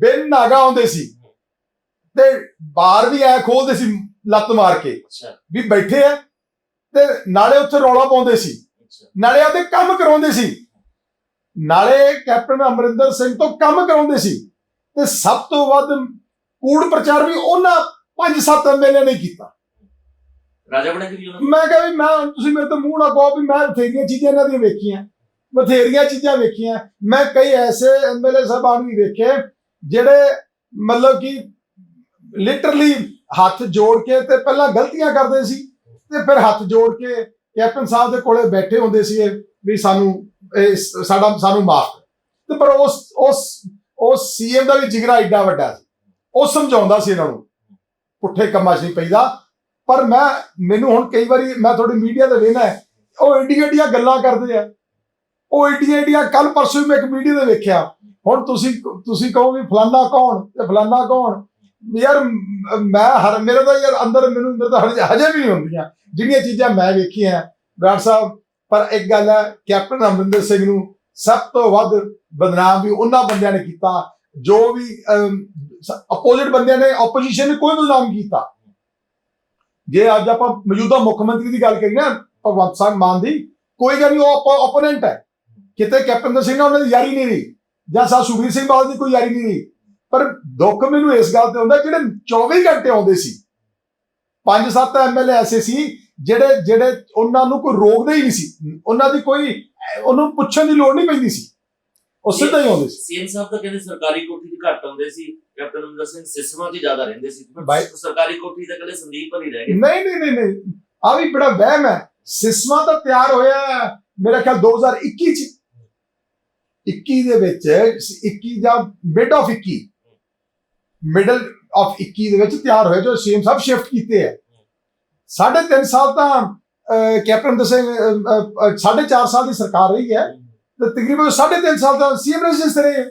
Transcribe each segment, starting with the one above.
ਬਿਨ ਨਾਗਾ ਆਉਂਦੇ ਸੀ। ਤੇ ਬਾਹਰ ਵੀ ਐ ਖੋਲਦੇ ਸੀ ਲੱਤ ਮਾਰ ਕੇ। ਅੱਛਾ। ਵੀ ਬੈਠੇ ਆ ਤੇ ਨਾਲੇ ਉੱਥੇ ਰੌਲਾ ਪਾਉਂਦੇ ਸੀ। ਨਾਲੇ ਆਪਦੇ ਕੰਮ ਕਰਾਉਂਦੇ ਸੀ। ਨਾਲੇ ਕੈਪਟਨ ਅਮਰਿੰਦਰ ਸਿੰਘ ਤੋਂ ਕੰਮ ਕਰਾਉਂਦੇ ਸੀ। ਤੇ ਸਭ ਤੋਂ ਵੱਧ ਕੂੜ ਪ੍ਰਚਾਰ ਵੀ ਉਹਨਾਂ ਪੰਜ ਸੱਤ ਐਮਐਲਏ ਨੇ ਕੀਤਾ। ਰਾਜਾ ਬਣੇ ਕਿ ਉਹਨਾਂ ਮੈਂ ਕਿਹਾ ਵੀ ਮੈਂ ਤੁਸੀਂ ਮੇਰੇ ਤੋਂ ਮੂੰਹ ਨਾ ਕਹੋ ਵੀ ਮੈਂ ਬਥੇਰੀਆਂ ਚੀਜ਼ਾਂ ਇਹਨਾਂ ਦੀਆਂ ਵੇਖੀਆਂ। ਬਥੇਰੀਆਂ ਚੀਜ਼ਾਂ ਵੇਖੀਆਂ। ਮੈਂ ਕਈ ਐਸੇ ਐਮਐਲਏ ਸਾਹਿਬਾਨ ਵੀ ਵੇਖੇ ਜਿਹੜੇ ਮਤਲਬ ਕਿ ਲਿਟਰਲੀ ਹੱਥ ਜੋੜ ਕੇ ਤੇ ਪਹਿਲਾਂ ਗਲਤੀਆਂ ਕਰਦੇ ਸੀ ਤੇ ਫਿਰ ਹੱਥ ਜੋੜ ਕੇ ਕੈਪਟਨ ਸਾਹਿਬ ਦੇ ਕੋਲੇ ਬੈਠੇ ਹੁੰਦੇ ਸੀ ਵੀ ਸਾਨੂੰ ਸਾਡਾ, ਸਾਨੂੰ ਮਾਫ ਤੇ ਪਰ ਉਸ ਉਸ ਉਸ ਸੀਐਮ ਦਾ ਵੀ ਜਿਗਰਾ ਏਡਾ ਵੱਡਾ ਸੀ। ਉਹ ਸਮਝਾਉਂਦਾ ਸੀ ਇਹਨਾਂ ਨੂੰ, ਪੁੱਠੇ ਕੰਮਾਂ 'ਚ ਨਹੀਂ ਪੈਂਦਾ ਪਰ ਮੈਂ, ਮੈਨੂੰ ਹੁਣ ਕਈ ਵਾਰੀ ਮੈਂ ਤੁਹਾਡੇ ਮੀਡੀਆ ਤੇ ਵੇਖਣਾ ਹੈ, ਉਹ ਏਡੀਆਂ ਏਡੀਆਂ ਗੱਲਾਂ ਕਰਦੇ ਆ। ਉਹ ਏਡੀਆਂ ਏਡੀਆਂ ਕੱਲ ਪਰਸੋਂ ਹੀ ਮੈਂ ਇੱਕ ਵੀਡੀਓ ਤੇ ਵੇਖਿਆ। ਹੁਣ ਤੁਸੀਂ ਤੁਸੀਂ ਕਹੋ ਵੀ ਫਲਾਨਾ ਕੌਣ? ਤੇ ਫਲਾਨਾ ਕੌਣ? ਯਾਰ, ਮੈਂ ਹਰ ਮੇਰੇ ਤਾਂ ਯਾਰ ਅੰਦਰ ਮੈਨੂੰ ਮੇਰੇ ਤਾਂ ਹਜੇ ਹਜੇ ਵੀ ਨਹੀਂ ਹੁੰਦੀਆਂ। ਜਿਹੜੀਆਂ ਚੀਜ਼ਾਂ ਮੈਂ ਵੇਖੀਆਂ ਬਰਾੜ ਸਾਹਿਬ, ਪਰ ਇੱਕ ਗੱਲ ਹੈ, ਕੈਪਟਨ ਅਮਰਿੰਦਰ ਸਿੰਘ ਨੂੰ ਸਭ ਤੋਂ ਵੱਧ ਬਦਨਾਮ ਵੀ ਉਹਨਾਂ ਬੰਦਿਆਂ ਨੇ ਕੀਤਾ। ਜੋ ਵੀ ਅਪੋਜ਼ਿਟ ਬੰਦਿਆਂ ਨੇ ਆਪੋਜੀਸ਼ਨ ਨੇ ਕੋਈ ਬਦਨਾਮ ਕੀਤਾ। ਜੇ ਅੱਜ ਆਪਾਂ ਮੌਜੂਦਾ ਮੁੱਖ ਮੰਤਰੀ ਦੀ ਗੱਲ ਕਰੀਏ ਨਾ, ਭਗਵੰਤ ਸਿੰਘ ਮਾਨ ਦੀ, ਕੋਈ ਗੱਲ ਨਹੀਂ, ਉਹ ਓਪੋਨੈਂਟ ਹੈ। ਕਿਤੇ ਕੈਪਟਨ ਸਿੰਘ ਨਾਲ ਉਹਨਾਂ ਦੀ ਯਾਰੀ ਨਹੀਂ ਰਹੀ। ਜਾਂ ਸਾ ਸੁਖਬੀਰ ਸਿੰਘ ਬਾਦਲ ਦੀ ਕੋਈ ਯਾਰੀ ਨਹੀਂ ਰਹੀ। ਪਰ ਦੁੱਖ ਮੈਨੂੰ ਇਸ ਗੱਲ ਤੇ ਹੁੰਦਾ ਜਿਹੜੇ 24 ਘੰਟੇ ਆਉਂਦੇ ਸੀ। ਪੰਜ ਸੱਤ ਐਮਐਲਏ ਐਸੇ ਸੀ ਜਿਹੜੇ ਜਿਹੜੇ ਉਹਨਾਂ ਨੂੰ ਕੋਈ ਰੋਕਦਾ ਹੀ ਨਹੀਂ ਸੀ। ਉਹਨਾਂ ਦੀ ਕੋਈ ਉਹਨੂੰ ਪੁੱਛਣ ਦੀ ਲੋੜ ਨਹੀਂ ਪੈਂਦੀ ਸੀ। ਉਹ ਸਿੱਧਾ ਹੀ ਆਉਂਦੇ ਸੀ। ਸੀਐਮ ਸਾਹਿਬ ਤਾਂ ਕਹਿੰਦੇ ਸਰਕਾਰੀ ਕੋਠੀ 'ਚ ਘੱਟ ਆਉਂਦੇ ਸੀ। ਕੈਪਟਨ ਅਮਰਿੰਦਰ ਸਿੰਘ ਸਿਸਮਾਂ 'ਚ ਹੀ ਜ਼ਿਆਦਾ ਰਹਿੰਦੇ ਸੀ। ਸਰਕਾਰੀ ਕੋਠੀ ਤਾਂ ਕੱਲੇ ਸੰਦੀਪ ਭਰੀ ਰਹਿ ਗਏ ਨਹੀਂ ਨਹੀਂ ਨਹੀਂ ਨਹੀਂ। ਆ ਵੀ ਬੜਾ ਵਹਿਮ ਹੈ। ਸਿਸਮਾ ਤਾਂ ਤਿਆਰ ਹੋਇਆ ਹੈ, ਮੇਰਾ ਖਿਆਲ 2021 ਚ 21 ਦੇ ਵਿੱਚ 21 ਜਾਂ ਮਿਡ ਆਫ 21 ਮਿਡਲ ਆਫ 21 ਦੇ ਵਿੱਚ ਤਿਆਰ ਹੋਏ ਜੋ ਸੀਐਮ ਸਾਹਿਬ ਸ਼ਿਫਟ ਕੀਤੇ ਹੈ ਸਾਢੇ ਤਿੰਨ ਸਾਲ ਤਾਂ ਕੈਪਟਨ ਦਸਿੰਘ ਸਾਢੇ ਚਾਰ ਸਾਲ ਦੀ ਸਰਕਾਰ ਰਹੀ ਹੈ। ਤੇ ਤਕਰੀਬਨ ਸਾਢੇ ਤਿੰਨ ਸਾਲ ਦਾ ਸੀਐਮ ਰੈਜ਼ੀਡੈਂਸ ਰਹੇ ਹੈ।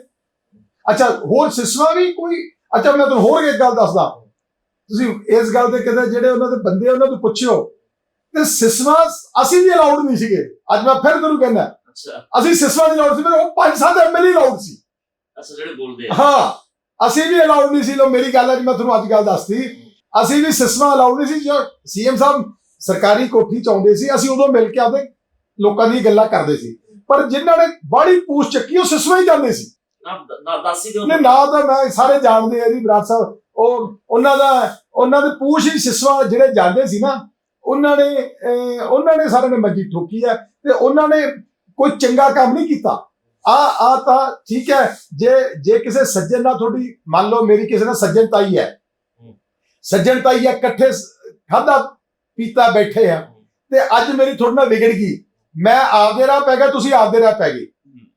ਅੱਛਾ, ਹੋਰ ਸਿਸਮਾ ਵੀ ਕੋਈ? ਅੱਛਾ, ਮੈਂ ਤੁਹਾਨੂੰ ਹੋਰ ਇੱਕ ਗੱਲ ਦੱਸਦਾ। ਤੁਸੀਂ ਇਸ ਗੱਲ ਤੇ ਕਿਤੇ ਜਿਹੜੇ ਉਹਨਾਂ ਦੇ ਬੰਦੇ ਉਹਨਾਂ ਤੋਂ ਪੁੱਛਿਓ। ਤੇ ਸਿਸਮਾ ਅਸੀਂ ਵੀ ਅਲਾਉਡ ਨਹੀਂ ਸੀਗੇ। ਅੱਜ ਮੈਂ ਫਿਰ ਤੁਹਾਨੂੰ ਕਹਿੰਦਾ। ਅੱਛਾ। ਅਸੀਂ ਸਿਸਮਾ ਨਹੀਂ ਅਲਾਉਡ ਸੀ ਪਰ ਉਹ ਪੰਜ ਸੱਤ ਐਮਐਲਏ ਅਲਾਉਡ ਸੀ। ਅੱਛਾ ਜਿਹੜੇ ਬੋਲਦੇ ਆ। ਹਾਂ ਅਸੀਂ ਵੀ ਅਲਾਉਡ ਨਹੀਂ ਸੀ। ਲੋ ਮੇਰੀ ਗੱਲ ਅੱਜ ਮੈਂ ਤੁਹਾਨੂੰ ਅੱਜ ਗੱਲ ਦੱਸਤੀ ਅਸੀਂ ਵੀ ਸਿਸਮਾ ਅਲਾਉਡ ਨਹੀਂ ਸੀ ਜੋ ਸੀਐਮ ਸਾਹਿਬ ਸਰਕਾਰੀ ਕੋਠੀ ਚ ਆਉਂਦੇ ਸੀ ਅਸੀਂ ਉਦੋਂ ਮਿਲ ਕੇ ਆਪਦੇ ਲੋਕਾਂ ਦੀ ਗੱਲਾਂ ਕਰਦੇ ਸੀ। ਪਰ ਜਿਨ੍ਹਾਂ ਨੇ ਬਾੜੀ ਪੂਛ ਚੱਕੀ ਉਹ ਸਿਸਮਾ ਹੀ ਜਾਂਦੇ ਸੀ। ਨਾ ਨਾ ਦੱਸ ਹੀ ਦਿਓ। ਨੇ ਤਾਂ ਮੈਂ ਸਾਰੇ ਜਾਣਦੇ ਆ ਜੀ ਬਰਾੜ ਸਾਹਿਬ। ਉਹ ਉਹਨਾਂ ਦਾ ਉਹਨਾਂ ਦੇ ਪੂਛ ਹੀ ਸਿਸਵਾ ਜਿਹੜੇ ਜਾਂਦੇ ਸੀ ਨਾ ਉਹਨਾਂ ਨੇ ਉਹਨਾਂ ਨੇ ਸਾਰੇ ਨੇ ਮੰਜੀ ਠੋਕੀ ਹੈ ਤੇ ਉਹਨਾਂ ਨੇ ਕੋਈ ਚੰਗਾ ਕੰਮ ਨਹੀਂ ਕੀਤਾ। ਆ ਆ ਤਾਂ ਠੀਕ ਹੈ ਜੇ ਜੇ ਕਿਸੇ ਸੱਜਣ ਨਾਲ ਤੁਹਾਡੀ ਮੰਨ ਲਓ ਮੇਰੀ ਕਿਸੇ ਨਾਲ ਸੱਜਣ ਤਾਈ ਹੈ। ਸੱਜਣ ਤਾਈ ਹੈ ਇਕੱਠੇ ਖਾਦਾ ਪੀਤਾ ਬੈਠੇ ਆ। ਤੇ ਅੱਜ ਮੇਰੀ ਤੁਹਾਡੇ ਨਾਲ ਵਿਗੜ ਗਈ। ਮੈਂ ਆਪਦੇ ਰਾਹ ਪੈ ਗਿਆ ਤੁਸੀਂ ਆਪਦੇ ਰਾਹ ਪੈ ਗਏ।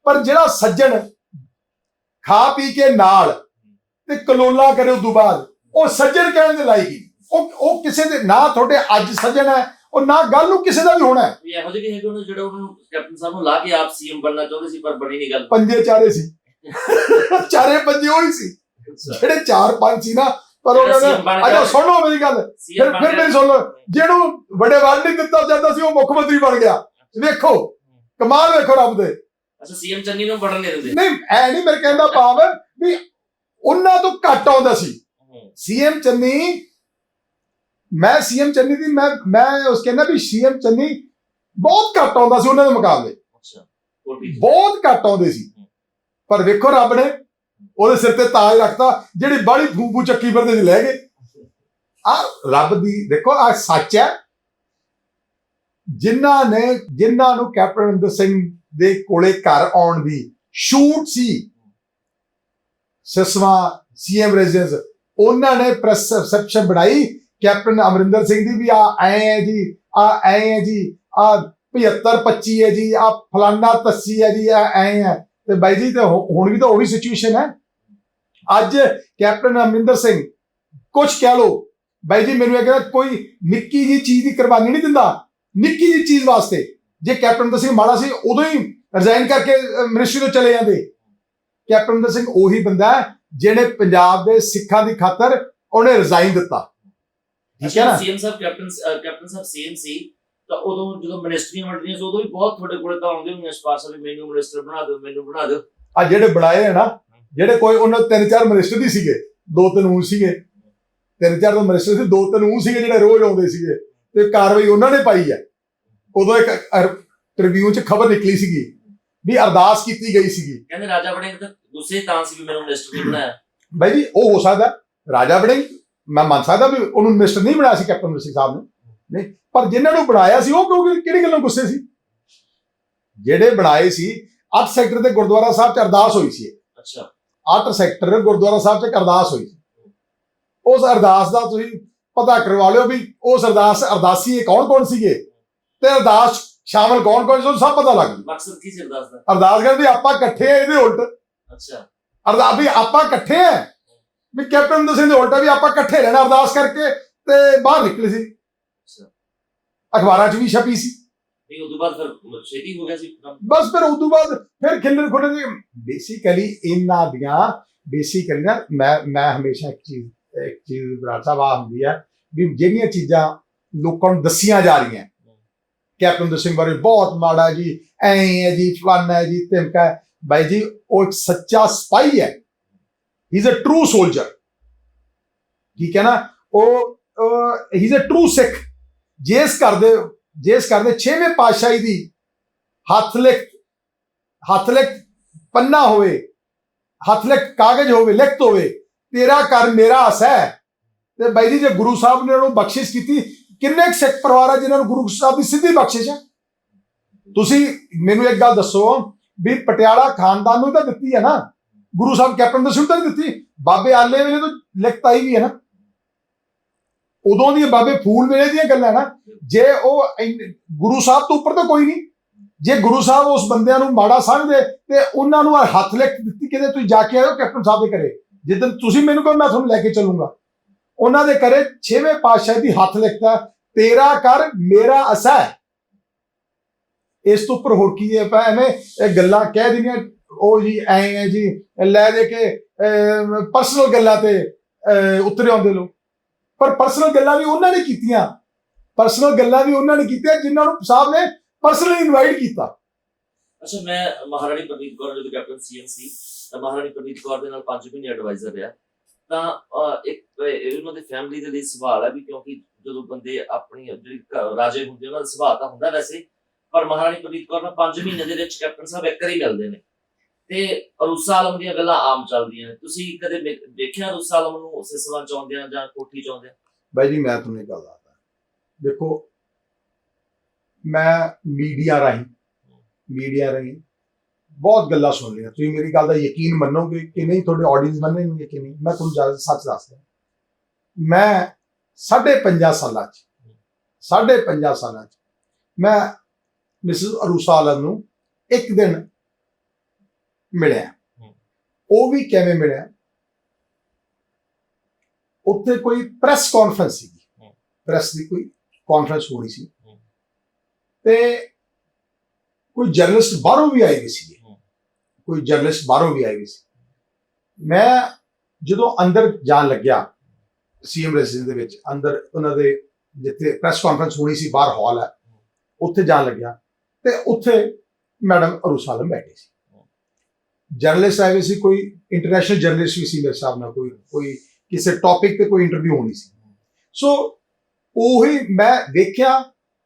ਪਰ ਜਿਹੜਾ ਸੱਜਣ ਖਾ ਪੀ ਕੇ ਨਾਲ ਤੇ ਕਲੋਲਾ ਕਰੇ ਉਦੋਂ ਬਾਅਦ ਉਹ ਸੱਜਣ ਕਹਿਣ ਦੇ ਲਾਇਕ ਹੀ ਉਹ ਉਹ ਕਿਸੇ ਦੇ ਨਾ ਤੁਹਾਡੇ ਅੱਜ ਸੱਜਣ ਹੈ ਉਹ ਨਾ ਗੱਲ ਨੂੰ ਕਿਸੇ ਦਾ ਵੀ ਹੋਣਾ ਹੈ। ਵੀ ਇਹੋ ਜਿਹੇ ਕਿ ਹੈਗੇ ਉਹਨੂੰ ਜਿਹੜਾ ਉਹਨੂੰ ਕੈਪਟਨ ਸਾਹਿਬ ਨੂੰ ਲਾ ਕੇ ਆਪ ਸੀਐਮ ਬਣਨਾ ਚਾਹੁੰਦੇ ਸੀ ਪਰ ਬਣੀ ਨਹੀਂ ਗੱਲ। ਪੰਜੇ ਚਾਰੇ ਸੀ। ਚਾਰੇ ਪੰਜੇ ਉਹੀ ਸੀ। ਅੱਛਾ। ਜਿਹੜੇ ਚਾਰ ਪੰਜ ਸੀ ਨਾ ਪਰ ਉਹ ਕਹਿੰਦਾ ਗਿਆ। ਸੁਣੋ ਮੇਰੀ ਗੱਲ। ਫਿਰ ਫਿਰ ਮੇਰੀ ਸੁਣ ਲਓ। ਜਿਹਨੂੰ ਵੱਡੇ ਵੱਲ ਨਹੀਂ ਦਿੱਤਾ ਜਾਂਦਾ ਸੀ ਉਹ ਮੁੱਖ ਮੰਤਰੀ ਬਣ ਗਿਆ। ਵੇਖੋ ਕਮਾਲ ਵੇਖੋ ਰੱਬ ਦੇ। ਅੱਛਾ ਸੀਐਮ ਚੰਨੀ ਨੂੰ ਪੜਨ ਨਹੀਂ ਦਿੰਦੇ। ਨਹੀਂ ਐ ਨਹੀਂ ਮੇਰੇ ਕਹਿੰਦਾ ਭਾਵ ਵੀ ਉਹਨਾਂ ਤੋਂ ਘੱਟ ਆਉਂਦਾ ਸੀ। ਸੀਐਮ ਚੰਨੀ ਮੈਂ ਸੀਐਮ ਚੰਨੀ ਦੀ ਮੈਂ ਮੈਂ ਉਸ ਕਹਿੰਦਾ ਵੀ ਸੀਐਮ ਚੰਨੀ ਬਹੁਤ ਘੱਟ ਆਉਂਦਾ ਸੀ ਉਹਨਾਂ ਦੇ ਮੁਕਾਬਲੇ। ਬਹੁਤ ਘੱਟ ਆਉਂਦੇ ਸੀ। ਪਰ ਵੇਖੋ ਰੱਬ ਨੇ ਉਹਦੇ ਸਿਰ ਤੇ ਤਾਜ ਰੱਖਤਾ ਜਿਹੜੀ ਬਾੜੀ ਫੂਫੂ ਚੱਕੀ ਫਿਰਦੇ ਸੀ ਲੈ ਗਏ। ਆ ਰੱਬ ਦੀ ਦੇਖੋ ਆ ਸੱਚ ਹੈ। ਜਿਨ੍ਹਾਂ ਨੇ ਜਿਨ੍ਹਾਂ ਨੂੰ ਕੈਪਟਨ ਅਮਰਿੰਦਰ ਸਿੰਘ ਦੇ ਕੋਲੇ ਘਰ ਆਉਣ ਦੀ ਸ਼ੂਟ ਸੀ ਸਿਸਵਾ ਸੀਐਮ ਰੈਜ਼ੀਡੈਂਸ ਉਹਨਾਂ ਨੇ ਪ੍ਰੈਸ ਰਿਸੈਪਸ਼ਨ ਬਣਾਈ ਕੈਪਟਨ ਅਮਰਿੰਦਰ ਸਿੰਘ ਦੀ ਵੀ ਆ, ਐ ਹੈ ਜੀ, ਆ ਐ ਹੈ ਜੀ, ਆ 75 25 ਹੈ ਜੀ, ਆ ਫਲਾਨਾ ਤੱਸੀ ਹੈ ਜੀ, ਆ ਐ ਹੈ। ਤੇ ਬਾਈ ਜੀ, ਤੇ ਹੁਣ ਵੀ ਤਾਂ ਉਹੀ ਸਿਚੁਏਸ਼ਨ ਹੈ। ਅੱਜ ਕੈਪਟਨ ਅਮਰਿੰਦਰ ਸਿੰਘ ਕੁਝ ਕਹਿ ਲੋ ਬਾਈ ਜੀ, ਮੈਨੂੰ ਇਹ ਕਹਿੰਦਾ ਕੋਈ ਨਿੱਕੀ ਜੀ ਚੀਜ਼ ਦੀ ਕੁਰਬਾਨੀ ਨਹੀਂ ਦਿੰਦਾ। ਨਿੱਕੀ ਜੀ ਚੀਜ਼ ਵਾਸਤੇ। ਜੇ ਕੈਪਟਨ ਅਮਰਿੰਦਰ ਸਿੰਘ ਮਾੜਾ ਸੀ, ਉਦੋਂ ਹੀ ਰਿਜ਼ਾਈਨ ਕਰਕੇ ਮਿਨਿਸਟਰੀ ਤੋਂ ਚਲੇ ਜਾਂਦੇ। ਕੈਪਟਨ ਅਮਰਿੰਦਰ ਸਿੰਘ ਉਹੀ ਬੰਦਾ ਹੈ, ਜਿਹਨੇ ਪੰਜਾਬ ਦੇ ਸਿੱਖਾਂ ਦੀ ਖਾਤਰ ਉਹਨੇ ਰਿਜ਼ਾਈਨ ਦਿੱਤਾ। ਠੀਕ ਹੈ ਨਾ? ਸੀਐਮ ਸਾਹਿਬ ਕੈਪਟਨ ਕੈਪਟਨ ਸਾਹਿਬ ਸੀਐਮ ਸੀ। ਤਾਂ ਉਦੋਂ ਜਦੋਂ ਮਿਨਿਸਟਰੀਆਂ ਵੰਡਣੀਆਂ ਸੀ ਉਦੋਂ ਵੀ ਬਹੁਤ ਤੁਹਾਡੇ ਕੋਲੇ ਤਾਂ ਆਉਂਦੇ ਹੋਣਗੇ ਸਪਾਰਸ਼ ਵੀ ਮੈਨੂੰ ਮਿਨਿਸਟਰ ਬਣਾ ਦਿਓ ਮੈਨੂੰ ਬਣਾ ਦਿਓ। ਆ ਜਿਹੜੇ ਬਣਾਏ ਹੈ ਨਾ ਜਿਹੜੇ ਕੋਈ ਉਹਨਾਂ ਤਿੰਨ ਚਾਰ ਮਿਨਿਸਟਰ ਵੀ ਸੀਗੇ ਦੋ ਤਿੰਨ ਊਂ ਸੀਗੇ। ਤਿੰਨ ਚਾਰ ਤਾਂ ਮਿਨਿਸਟਰ ਸੀ ਦੋ ਤਿੰਨ ਊਂ ਸੀਗੇ ਜਿਹੜੇ ਰੋਜ਼ ਆਉਂਦੇ ਸੀਗੇ। ਤੇ ਕਾਰਵਾਈ ਉਹਨਾਂ ਨੇ ਪਾਈ ਹੈ। ਉਦੋਂ ਇੱਕ ਟ੍ਰਿਬਿਊਨ 'ਚ ਖਬਰ ਨਿਕਲੀ ਸੀਗੀ ਵੀ ਅਰਦਾਸ ਕੀਤੀ ਗਈ ਸੀਗੀ। ਕਹਿੰਦੇ ਰਾਜਾ ਤਾਂ ਗੁੱਸੇ ਤਾਂ ਸੀ ਵੀ ਮੈਨੂੰ ਮਿਨਿਸਟਰ ਨਹੀਂ ਬਣਾਇਆ। ਬਾਈ ਜੀ ਉਹ ਹੋ ਸਕਦਾ ਰਾਜਾ ਬੜੇ ਮੈਂ ਮੰਨ ਸਕਦਾ ਵੀ ਉਹਨੂੰ ਮਿਨਿਸਟਰ ਨਹੀਂ ਬਣਾਇਆ ਸੀ ਕੈਪਟਨ ਸਿੰਘ ਸਾਹਿਬ ਨੇ। ਨਹੀਂ ਪਰ ਜਿਨ੍ਹਾਂ ਨੂੰ ਬਣਾਇਆ ਸੀ ਉਹ ਕਿਉਂ ਕਿਹੜੀ ਗੱਲੋਂ ਗੁੱਸੇ ਸੀ? ਜਿਹੜੇ ਬਣਾਏ ਸੀ 8 ਸੈਕਟਰ ਦੇ ਗੁਰਦੁਆਰਾ ਸਾਹਿਬ 'ਚ ਅਰਦਾਸ ਹੋਈ ਸੀ। ਅੱਛਾ। 8 ਸੈਕਟਰ ਗੁਰਦੁਆਰਾ ਸਾਹਿਬ 'ਚ ਅਰਦਾਸ ਹੋਈ ਸੀ। ਉਸ ਅਰਦਾਸ ਦਾ ਤੁਸੀਂ ਪਤਾ ਕਰਵਾ ਲਿਓ ਵੀ ਉਸ ਅਰਦਾਸ ਅਰਦਾਸੀ ਕੌਣ ਕੌਣ ਸੀਗੇ? ਤੇ ਅਰਦਾਸ ਸ਼ਾਮਲ ਕੌਣ ਕੌਣ ਸੀ ਸਭ ਪਤਾ ਲੱਗ ਜੂ। ਮਕਸਦ ਕੀ ਸੀ ਅਰਦਾਸ ਦਾ? ਅਰਦਾਸ ਕਹਿੰਦੇ ਵੀ ਆਪਾਂ ਇਕੱਠੇ ਆ ਇਹਦੇ ਉਲਟ। ਅੱਛਾ। ਅਰਦਾਸ ਵੀ ਆਪਾਂ ਇਕੱਠੇ ਆ। ਵੀ ਕੈਪਟਨ ਅਮਰਿੰਦਰ ਸਿੰਘ ਦੇ ਉਲਟਾ ਵੀ ਆਪਾਂ ਇਕੱਠੇ ਰਹਿਣਾ ਅਰਦਾਸ ਕਰਕੇ ਤੇ ਬਾਹਰ ਨਿਕਲੇ ਸੀ। ਅਖਬਾਰਾਂ 'ਚ ਵੀ ਛਪੀ ਸੀ। ਨਹੀਂ ਉਦੋਂ ਬਾਅਦ ਫਿਰ ਛੇਤੀ ਹੋ ਗਿਆ ਸੀ ਕੰਮ ਬਸ ਫਿਰ ਤੋਂ ਬਾਅਦ ਫਿਰ ਖਿਲਰ ਖੁਲਰ ਦੇ ਬੇਸਿਕਲੀ ਇਹਨਾਂ ਦੀਆਂ ਬੇਸਿਕਲੀ ਨਾ ਮੈਂ ਮੈਂ ਹਮੇਸ਼ਾ ਇੱਕ ਚੀਜ਼ ਇੱਕ ਚੀਜ਼ ਬਰਾੜ ਸਾਹਿਬ ਆ ਹੁੰਦੀ ਹੈ ਵੀ ਜਿਹੜੀਆਂ ਚੀਜ਼ਾਂ ਲੋਕਾਂ ਨੂੰ ਦੱਸੀਆਂ ਜਾ ਰਹੀਆਂ ਕੈਪਟਨ ਦੇ ਸਿੰਘ ਬਾਰੇ ਬਹੁਤ ਮਾੜਾ ਜੀ ਐਂ ਹੈ ਜੀ ਫਲਾਨਾ ਹੈ ਜੀ ਤਿਮਕਾ ਹੈ। ਬਾਈ ਜੀ ਉਹ ਸੱਚਾ ਸਪਾਈ ਹੈ। He is a true soldier ਠੀਕ ਹੈ ਨਾ? ਉਹ ਹੀ ਇਜ਼ ਅ ਟਰੂ ਸਿੱਖ ਜਿਸ ਕਰਦੇ ਜਿਸ ਕਰਦੇ ਛੇਵੇਂ ਪਾਤਸ਼ਾਹੀ ਦੀ ਹੱਥ ਲਿਖ ਹੱਥ ਲਿਖ ਪੰਨਾ ਹੋਵੇ, ਹੱਥ ਲਿਖ ਕਾਗਜ਼ ਹੋਵੇ, ਲਿਖਤ ਹੋਵੇ, ਤੇਰਾ ਕਰ ਮੇਰਾ ਅਸ ਹੈ। ਤੇ ਬਾਈ ਜੀ, ਜੇ ਗੁਰੂ ਸਾਹਿਬ ਨੇ ਉਹਨੂੰ ਬਖਸ਼ਿਸ਼ ਕੀਤੀ, ਕਿੰਨੇ ਕੁ ਸਿੱਖ ਪਰਿਵਾਰ ਆ ਜਿਨ੍ਹਾਂ ਨੂੰ ਗੁਰੂ ਸਾਹਿਬ ਦੀ ਸਿੱਧੀ ਬਖਸ਼ਿਸ਼ ਹੈ ਤੁਸੀਂ ਮੈਨੂੰ ਇੱਕ ਗੱਲ ਦੱਸੋ ਵੀ ਪਟਿਆਲਾ ਖਾਨਦਾਨ ਨੂੰ ਤਾਂ ਦਿੱਤੀ ਹੈ ਨਾ। ਗੁਰੂ ਸਾਹਿਬ ਕੈਪਟਨ ਦੇ ਸਿੰਘ ਤਾਂ ਦਿੱਤੀ। ਬਾਬੇ ਆਲੇ ਵੇਲੇ ਤੋਂ ਲਿਖਤ ਆਈ ਵੀ ਹੈ ਨਾ। ਉਦੋਂ ਦੀਆਂ ਬਾਬੇ ਫੂਲ ਵੇਲੇ ਦੀਆਂ ਗੱਲਾਂ ਨਾ। ਜੇ ਉਹ ਗੁਰੂ ਸਾਹਿਬ ਤੋਂ ਉੱਪਰ ਤਾਂ ਕੋਈ ਨਹੀਂ। ਜੇ ਗੁਰੂ ਸਾਹਿਬ ਉਸ ਬੰਦਿਆਂ ਨੂੰ ਮਾੜਾ ਸਮਝਦੇ, ਤੇ ਉਹਨਾਂ ਨੂੰ ਹੱਥ ਲਿਖ ਦਿੱਤੀ ਕਿਤੇ ਤੁਸੀਂ ਜਾ ਕੇ ਆਇਓ ਕੈਪਟਨ ਸਾਹਿਬ ਦੇ ਘਰੇ। ਜਿੱਦਨ ਤੁਸੀਂ ਮੈਨੂੰ ਕਹੋ ਮੈਂ ਤੁਹਾਨੂੰ ਲੈ ਕੇ ਚੱਲੂੰਗਾ। ਉਹਨਾਂ ਦੇ ਘਰੇ ਛੇਵੇਂ ਪਾਤਸ਼ਾਹ ਦੀ ਹੱਥ ਲਿਖਤਾ ਤੇਰਾ ਕਰ ਮੇਰਾ ਅਸਾ ਇਸ ਤੋਂ ਉੱਪਰ ਹੋਰ ਕੀ ਹੈ? ਪਾ ਐਵੇਂ ਇਹ ਗੱਲਾਂ ਕਹਿ ਦਿੰਦੀਆਂ ਉਹ ਜੀ ਐ ਹੈ ਜੀ, ਲੈ ਦੇ ਕੇ ਪਰਸਨਲ ਗੱਲਾਂ ਤੇ ਉਤਰੇ ਆਉਂਦੇ ਲੋਕ। ਪਰ ਪਰਸਨਲ ਗੱਲਾਂ ਵੀ ਉਹਨਾਂ ਨੇ ਕੀਤੀਆਂ। ਪਰਸਨਲ ਗੱਲਾਂ ਵੀ ਉਹਨਾਂ ਨੇ ਕੀਤੀਆਂ ਜਿਨ੍ਹਾਂ ਨੂੰ ਸਾਹਿਬ ਨੇ ਪਰਸਨਲੀ ਇਨਵਾਈਟ ਕੀਤਾ। ਅੱਛਾ, ਮੈਂ ਮਹਾਰਾਣੀ ਪ੍ਰਨੀਤ ਕੌਰ ਜਦੋਂ ਕੈਪਟਨ ਸੀਐਮ ਤਾਂ ਮਹਾਰਾਣੀ ਪ੍ਰਨੀਤ ਕੌਰ ਦੇ ਨਾਲ 5 ਮਹੀਨੇ ਐਡਵਾਈਜ਼ਰ ਰਿਹਾ। ਤਾਂ ਇੱਕ ਉਹਨਾਂ ਦੇ ਫੈਮਿਲੀ ਦੇ ਲਈ ਸਵਾਲ ਹੈ ਵੀ ਕਿਉਂਕਿ ਜਦੋਂ ਬੰਦੇ ਆਪਣੀ ਜਿਹੜੀ ਰਾਜੇ ਹੁੰਦੇ ਉਹਨਾਂ ਦਾ ਸੁਭਾਅ ਤਾਂ ਹੁੰਦਾ ਵੈਸੇ। ਪਰ ਮਹਾਰਾਣੀ ਪ੍ਰਨੀਤ ਕੌਰ ਨਾਲ 5 ਮਹੀਨੇ ਦੇ ਵਿੱਚ ਕੈਪਟਨ ਸਾਹਿਬ ਇੱਕ ਵਾਰੀ ਮਿਲਦੇ ਨੇ। ਤੇ ਅਰੂਸਾ ਆਲਮ ਦੀਆਂ ਗੱਲਾਂ ਆਮ ਚੱਲਦੀਆਂ ਨੇ। ਤੁਸੀਂ ਕਦੇ ਦੇਖਿਆ ਅਰੂਸਾ ਆਲਮ ਨੂੰ ਸਿਸਵਾ ਚ ਆਉਂਦਿਆਂ ਜਾਂ ਕੋਠੀ ਚ ਆਉਂਦਿਆਂ ਬਾਈ ਜੀ, ਮੈਂ ਤੁਹਾਨੂੰ ਗੱਲ ਦੱਸਦਾ। ਦੇਖੋ, ਮੈਂ ਮੀਡੀਆ ਰਾਹੀਂ ਮੀਡੀਆ ਰਾਹੀਂ ਬਹੁਤ ਗੱਲਾਂ ਸੁਣ ਲਈਆਂ। ਤੁਸੀਂ ਮੇਰੀ ਗੱਲ ਦਾ ਯਕੀਨ ਮੰਨੋਗੇ ਕਿ ਨਹੀਂ, ਤੁਹਾਡੇ ਆਡੀਅנס ਮੰਨਣਗੇ ਕਿ ਨਹੀਂ, ਮੈਂ ਤੁਹਾਨੂੰ ਜ਼ਿਆਦਾ ਸੱਚ ਦੱਸਦਾ ਮੈਂ ਸਾਢੇ ਪੰਜਾਹ ਸਾਲਾਂ ਚ, ਸਾਢੇ ਪੰਜਾਹ ਸਾਲਾਂ ਚ ਮੈਂ ਮਿਸਿਸ ਅਰੂਸਾ ਆਲਮ ਨੂੰ ਇੱਕ ਦਿਨ ਮਿਲਿਆ। ਉਹ ਵੀ ਕਿਵੇਂ ਮਿਲਿਆ? ਉੱਥੇ ਕੋਈ ਪ੍ਰੈਸ ਕਾਨਫਰੰਸ ਸੀ ਪ੍ਰੈਸ ਦੀ ਕੋਈ ਕਾਨਫਰੰਸ ਹੋਣੀ ਸੀ। ਤੇ ਕੋਈ ਜਰਨਲਿਸਟ ਬਾਹਰੋਂ ਵੀ ਆਏ ਹੋਏ ਸੀ। ਕੋਈ ਜਰਨਲਿਸਟ ਬਾਹਰੋਂ ਵੀ ਆਏ ਹੋਏ ਸੀ। ਮੈਂ ਜਦੋਂ ਅੰਦਰ ਜਾਣ ਲੱਗਿਆ ਸੀਐਮ ਰੈਜ਼ੀਡੈਂਸ ਦੇ ਵਿੱਚ ਅੰਦਰ ਉਹਨਾਂ ਦੇ ਜਿੱਥੇ ਪ੍ਰੈਸ ਕਾਨਫਰੰਸ ਹੋਣੀ ਸੀ ਬਾਹਰ ਹਾਲ ਹੈ। ਉੱਥੇ ਜਾਣ ਲੱਗਿਆ। ਤੇ ਉੱਥੇ ਮੈਡਮ ਅਰੂਸਾਲਮ ਬੈਠੀ ਸੀ। ਜਰਨਲਿਸਟ ਆਏ ਸੀ ਕੋਈ ਇੰਟਰਨੈਸ਼ਨਲ ਜਰਨਲਿਸਟ ਵੀ ਸੀ ਮੇਰੇ ਹਿਸਾਬ ਨਾਲ ਕੋਈ ਕੋਈ ਕਿਸੇ ਟੌਪਿਕ ਤੇ ਕੋਈ ਇੰਟਰਵਿਊ ਹੋਣੀ ਸੀ। ਸੋ ਉਹੀ ਮੈਂ ਵੇਖਿਆ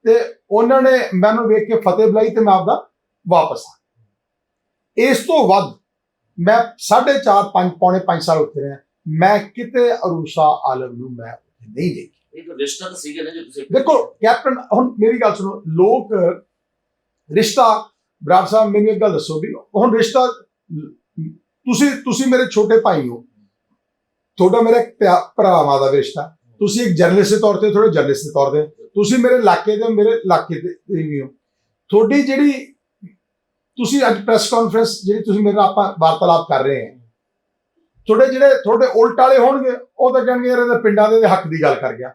ਤੇ ਉਹਨਾਂ ਨੇ ਮੈਨੂੰ ਵੇਖ ਕੇ ਫਤਿਹ ਬੁਲਾਈ ਤੇ ਮੈਂ ਆਪਦਾ ਵਾਪਸ ਆ ਇਸ ਤੋਂ ਵੱਧ ਮੈਂ 4.5 5 ਪੌਣੇ 5 ਸਾਲ ਉੱਥੇ ਰਿਹਾ। ਮੈਂ ਕਿਤੇ ਅਰੂਸਾ ਆਲਮ ਨੂੰ ਮੈਂ ਉੱਥੇ ਨਹੀਂ ਦੇਖੀ ਇਹ ਤਾਂ ਰਿਸ਼ਤਾ ਤਾਂ ਸੀਗਾ ਨਾ ਜੇ ਤੁਸੀਂ ਦੇਖੋ ਕੈਪਟਨ ਹੁਣ ਮੇਰੀ ਗੱਲ ਸੁਣੋ ਲੋਕ ਰਿਸ਼ਤਾ ਬਰਾੜ ਸਾਹਿਬ ਮੈਨੂੰ ਇੱਕ ਗੱਲ ਦੱਸੋ ਵੀ ਹੁਣ ਰਿਸ਼ਤਾ ਤੁਸੀਂ ਤੁਸੀਂ ਮੇਰੇ ਛੋਟੇ ਭਾਈ ਹੋ। ਤੁਹਾਡਾ ਮੇਰਾ ਇੱਕ ਪਿਆ- ਭਰਾਵਾਂ ਦਾ ਰਿਸ਼ਤਾ। ਤੁਸੀਂ ਇੱਕ ਜਰਨਲਿਸਟ ਦੇ ਤੌਰ ਤੇ ਥੋੜੇ ਜਰਨਲਿਸਟ ਦੇ ਤੌਰ ਤੇ। ਤੁਸੀਂ ਮੇਰੇ ਇਲਾਕੇ ਦੇ ਮੇਰੇ ਇਲਾਕੇ ਦੇ ਵੀ ਹੋ। ਤੁਹਾਡੀ ਜਿਹੜੀ ਤੁਸੀਂ ਅੱਜ ਪ੍ਰੈਸ ਕਾਨਫਰੰਸ ਜਿਹੜੀ ਤੁਸੀਂ ਮੇਰੇ ਨਾਲ ਆਪਾਂ ਵਾਰਤਾਲਾਪ ਕਰ ਰਹੇ ਹਾਂ ਤੁਹਾਡੇ ਜਿਹੜੇ ਤੁਹਾਡੇ ਉਲਟ ਵਾਲੇ ਹੋਣਗੇ ਉਹ ਤਾਂ ਕਹਿਣਗੇ ਯਾਰ ਇਹਦੇ ਪਿੰਡਾਂ ਦੇ ਹੱਕ ਦੀ ਗੱਲ ਕਰ ਗਿਆ।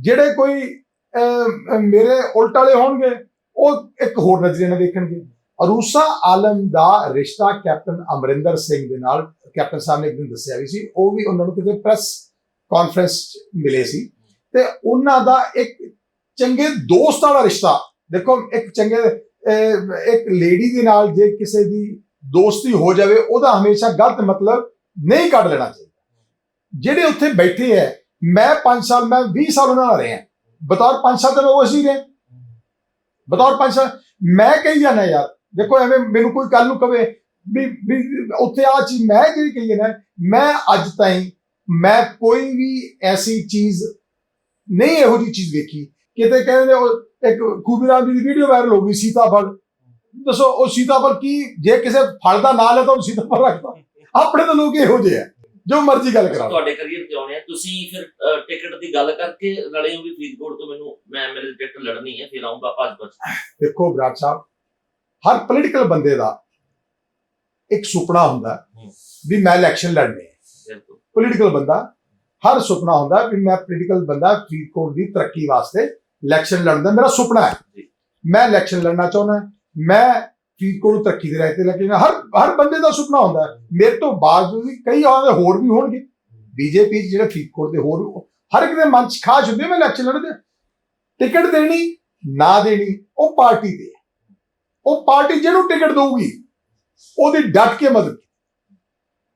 ਜਿਹੜੇ ਕੋਈ ਅਹ, ਮੇਰੇ ਉਲਟ ਵਾਲੇ ਹੋਣਗੇ ਉਹ ਇੱਕ ਹੋਰ ਨਜ਼ਰੀਏ ਨਾਲ ਦੇਖਣਗੇ। ਅਰੂਸਾ ਆਲਮ ਦਾ ਰਿਸ਼ਤਾ ਕੈਪਟਨ ਅਮਰਿੰਦਰ ਸਿੰਘ ਦੇ ਨਾਲ, ਕੈਪਟਨ ਸਾਹਿਬ ਨੇ ਇੱਕ ਦਿਨ ਦੱਸਿਆ ਵੀ ਸੀ, ਉਹ ਵੀ ਉਹਨਾਂ ਨੂੰ ਕਿਤੇ ਪ੍ਰੈਸ ਕਾਨਫਰੰਸ ਮਿਲੇ ਸੀ। ਤੇ ਉਹਨਾਂ ਦਾ ਇੱਕ ਚੰਗੇ ਦੋਸਤ ਵਾਲਾ ਰਿਸ਼ਤਾ, ਦੇਖੋ ਇੱਕ ਚੰਗੇ ਇੱਕ ਲੇਡੀ ਦੇ ਨਾਲ ਜੇ ਕਿਸੇ ਦੀ ਦੋਸਤੀ ਹੋ ਜਾਵੇ, ਉਹਦਾ ਹਮੇਸ਼ਾ ਗਲਤ ਮਤਲਬ ਨਹੀਂ ਕੱਢ ਲੈਣਾ ਚਾਹੀਦਾ। ਜਿਹੜੇ ਉੱਥੇ ਬੈਠੇ ਹੈ, ਮੈਂ 5 ਸਾਲ, ਮੈਂ 20 ਸਾਲ ਉਹਨਾਂ ਨਾਲ ਰਿਹਾ। ਬਤੌਰ 5 ਸਾਲ ਤਾਂ ਮੈਂ ਉਹ ਅਸੀਂ ਰਹੇ। ਬਤੌਰ 5 ਸਾਲ, ਮੈਂ ਕਹੀ ਜਾਂਦਾ ਯਾਰ ਦੇਖੋ ਐਵੇਂ ਮੈਨੂੰ ਕੋਈ ਕੱਲ ਨੂੰ ਕਵੇ ਵੀ ਵੀ ਉੱਥੇ ਆ ਚੀਜ਼ ਮੈਂ ਜਿਹੜੀ ਕਹੀ ਹੈ ਨਾ ਮੈਂ ਅੱਜ ਤਾਈਂ ਮੈਂ ਕੋਈ ਵੀ ਐਸੀ ਚੀਜ਼ ਨਹੀਂ ਇਹੋ ਜਿਹੀ ਚੀਜ਼ ਵੇਖੀ। ਕਿਤੇ ਕਹਿੰਦੇ ਉਹ ਇੱਕ ਖੂਬੀ ਰਾਮ ਜੀ ਦੀ ਵੀਡੀਓ ਵਾਇਰਲ ਹੋ ਗਈ ਸੀਤਾਫਲ। ਦੱਸੋ ਉਹ ਸੀਤਾਫਲ ਕੀ ਜੇ ਕਿਸੇ ਫਲ ਦਾ ਨਾਂ ਲੈ ਤਾਂ ਉਹ ਸੀਤਾਫਲ ਰੱਖਦਾ। ਆਪਣੇ ਤਾਂ ਲੋਕ ਇਹੋ ਜਿਹੇ ਆ ਜੋ ਮਰਜ਼ੀ ਗੱਲ ਕਰਾ। ਤੁਹਾਡੇ ਕਰੀਅਰ ਤੇ ਆਉਣੇ ਆ। ਤੁਸੀਂ ਫਿਰ ਟਿਕਟ ਦੀ ਗੱਲ ਕਰਕੇ ਹੋ ਵੀ ਫਰੀਦਕੋਟ ਤੋਂ ਮੈਨੂੰ ਮੈਂ ਮੇਰੇ ਟਿਕਟ ਲੜਨੀ ਹੈ ਫਿਰ ਆਉਂਗਾ ਭਾਜਪਾ ਦੇਖੋ ਵਿਰਾਟ ਸਾਹਿਬ ਹਰ ਪੋਲੀਟੀਕਲ ਬੰਦੇ ਦਾ ਇੱਕ ਸੁਪਨਾ ਹੁੰਦਾ ਹੂੰ। ਵੀ ਮੈਂ ਇਲੈਕਸ਼ਨ ਲੜਨੇ ਬਿਲਕੁਲ ਪੋਲੀਟੀਕਲ ਬੰਦਾ ਹਰ ਸੁਪਨਾ ਹੁੰਦਾ ਵੀ ਮੈਂ ਪੋਲੀਟੀਕਲ ਬੰਦਾ ਫਰੀਦਕੋਟ ਦੀ ਤਰੱਕੀ ਵਾਸਤੇ ਇਲੈਕਸ਼ਨ ਲੜਨ ਦਾ ਮੇਰਾ ਸੁਪਨਾ ਹੈ। ਮੈਂ ਇਲੈਕਸ਼ਨ ਲੜਨਾ ਚਾਹੁੰਦਾ ਮੈਂ ਫਰੀਦਕੋਟ ਨੂੰ ਤਰੱਕੀ ਦੇ ਰਾਸਤੇ ਲੈ ਕੇ ਜਾਣਾ। ਹਰ ਹਰ ਬੰਦੇ ਦਾ ਸੁਪਨਾ ਹੁੰਦਾ ਹੈ। ਮੇਰੇ ਤੋਂ ਬਾਅਦ ਵੀ ਕਈ ਆਉਂਦੇ ਹੋਰ ਵੀ ਹੋਣਗੇ ਬੀਜੇਪੀ ਜਿਹੜੇ ਫਰੀਦਕੋਟ ਦੇ ਹੋਰ ਹਰ ਇੱਕ ਦੇ ਮਨ 'ਚ ਖਾਸ਼ ਹੁੰਦੀ ਹੈ ਮੈਂ ਇਲੈਕਸ਼ਨ ਲੜਦੇ ਟਿਕਟ ਦੇਣੀ ਨਾ ਦੇਣੀ ਉਹ ਪਾਰਟੀ ਦੇ ਹੈ। ਉਹ ਪਾਰਟੀ ਜਿਹਨੂੰ ਟਿਕਟ ਦਊਗੀ ਉਹਦੀ ਡਟ ਕੇ ਮਦਦ।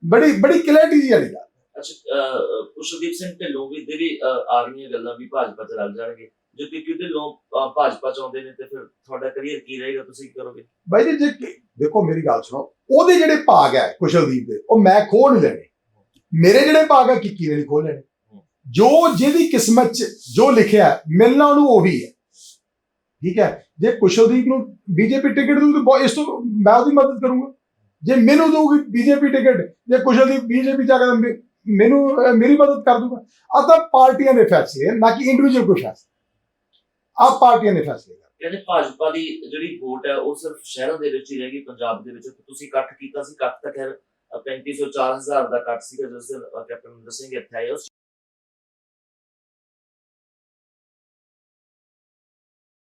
ਬੜੀ ਬੜੀ ਕਲੈਰਿਟੀ ਜੀ ਵਾਲੀ ਗੱਲ। ਅੱਛਾ ਅਹ, ਕੁਸ਼ਲਦੀਪ ਸਿੰਘ ਢਿੱਲੋਂ ਵੀ ਜਿਹੜੀ ਅਹ, ਆ ਰਹੀਆਂ ਗੱਲਾਂ ਵੀ ਭਾਜਪਾ ਚ ਰਲ ਜਾਣਗੇ। ਜੇ ਕਿਉਂਕਿ ਢਿੱਲੋਂ ਭਾਜਪਾ ਚ ਆਉਂਦੇ ਨੇ ਤੇ ਫਿਰ ਤੁਹਾਡਾ ਕਰੀਅਰ ਕੀ ਰਹੇਗਾ ਤੁਸੀਂ ਕਰੋਗੇ? ਬਾਈ ਜੀ ਜੇ ਦੇਖੋ ਮੇਰੀ ਗੱਲ ਸੁਣੋ ਉਹਦੇ ਜਿਹੜੇ ਭਾਗ ਹੈ ਕੁਸ਼ਲਦੀਪ ਦੇ ਉਹ ਮੈਂ ਖੋਹ ਨਹੀਂ ਲੈਣੇ। ਮੇਰੇ ਜਿਹੜੇ ਭਾਗ ਹੈ ਕਿੱਕੀ ਨੇ ਖੋਹ ਲੈਣੇ? ਜੋ ਜਿਹਦੀ ਕਿਸਮਤ 'ਚ ਜੋ ਲਿਖਿਆ ਮਿਲਣਾ ਉਹਨੂੰ ਉਹੀ ਹੈ। ਠੀਕ ਹੈ? ਜੇ ਕੁਸ਼ਲਦੀਪ ਨੂੰ ਬੀਜੇਪੀ ਟਿਕਟ ਦਊ ਤਾਂ ਇਸ ਤੋਂ ਮੈਂ ਉਹਦੀ ਮਦਦ ਕਰੂੰਗਾ। ਜੇ ਮੈਨੂੰ ਦਊਗੀ ਬੀਜੇਪੀ ਟਿਕਟ ਜੇ ਕੁਸ਼ਲਦੀਪ ਬੀਜੇਪੀ ਜਾ ਕੇ ਮੈਨੂੰ ਮੇਰੀ ਮਦਦ ਕਰ ਦੂਗਾ ਆ ਤਾਂ ਪਾਰਟੀਆਂ ਦੇ ਫੈਸਲੇ ਹੈ, ਨਾ ਕਿ ਇੰਡੀਵਿਜੂਅਲ ਕੋਈ ਫੈਸਲਾ। ਆ ਪਾਰਟੀਆਂ ਦੇ ਫੈਸਲੇ ਕਹਿੰਦੇ ਭਾਜਪਾ ਦੀ ਜਿਹੜੀ ਵੋਟ ਹੈ ਉਹ ਸਿਰਫ ਸ਼ਹਿਰਾਂ ਦੇ ਵਿੱਚ ਹੀ ਰਹਿ ਗਈ ਪੰਜਾਬ ਦੇ ਵਿੱਚ। ਤੁਸੀਂ ਇਕੱਠ ਕੀਤਾ ਸੀ ਇਕੱਠ ਤਾਂ ਖੈਰ 3500 4000 ਦਾ ਇਕੱਠ ਸੀਗਾ ਜਿਸ ਦਿਨ ਕੈਪਟਨ ਅਮਰਿੰਦਰ ਸਿੰਘ ਇੱਥੇ ਆਏ ਉਸ